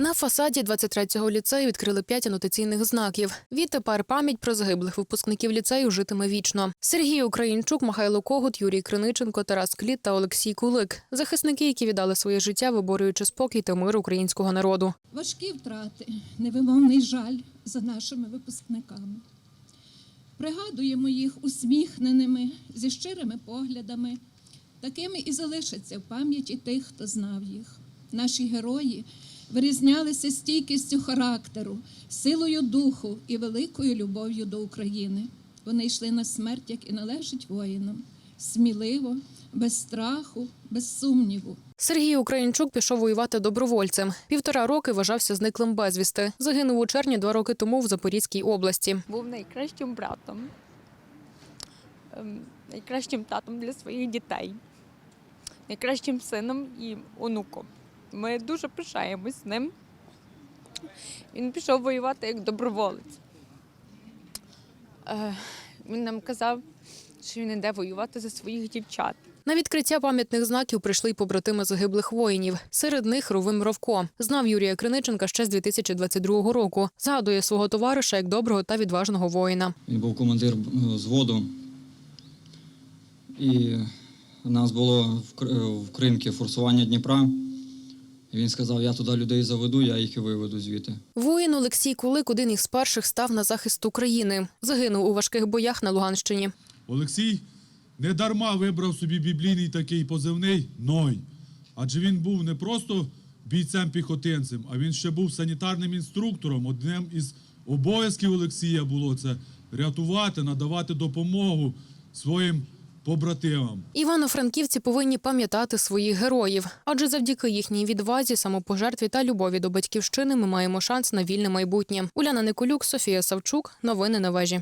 На фасаді 23-го ліцею відкрили п'ять анотаційних знаків. Відтепер пам'ять про загиблих випускників ліцею житиме вічно. Сергій Українчук, Михайло Когут, Юрій Криниченко, Тарас Кліт та Олексій Кулик захисники, які віддали своє життя, виборюючи спокій та мир українського народу. Важкі втрати, невимовний жаль за нашими випускниками. Пригадуємо їх усміхненими, зі щирими поглядами, такими і залишаться в пам'яті тих, хто знав їх. Наші герої вирізнялися стійкістю характеру, силою духу і великою любов'ю до України. Вони йшли на смерть, як і належить воїнам, сміливо, без страху, без сумніву. Сергій Українчук пішов воювати добровольцем. Півтора роки вважався зниклим безвісти. Загинув у червні два роки тому в Запорізькій області. був найкращим братом, ем, найкращим татом для своїх дітей, найкращим сином і онуком. Ми дуже пишаємось ним. Він пішов воювати як доброволець. Е, Він нам казав, що він йде воювати за своїх дівчат. На відкриття пам'ятних знаків прийшли й побратими загиблих воїнів. Серед них Рувим Ровко. Знав Юрія Криниченка ще з 2022 року. Згадує свого товариша як доброго та відважного воїна. Він був командир е, взводу. І у нас було в в Кримці форсування Дніпра. І він сказав, я туди людей заведу, я їх і виведу звідти. Воїн Олексій Кулик один із перших став на захист України. Загинув у важких боях на Луганщині. Олексій не дарма вибрав собі біблійний такий позивний Ной. Адже він був не просто бійцем-піхотинцем, а він ще був санітарним інструктором. Одним із обов'язків Олексія було це рятувати, надавати допомогу своїм побратимам. Івано-франківці повинні пам'ятати своїх героїв, адже завдяки їхній відвазі, самопожертві та любові до батьківщини ми маємо шанс на вільне майбутнє. Уляна Николюк, Софія Савчук. Новини на вежі.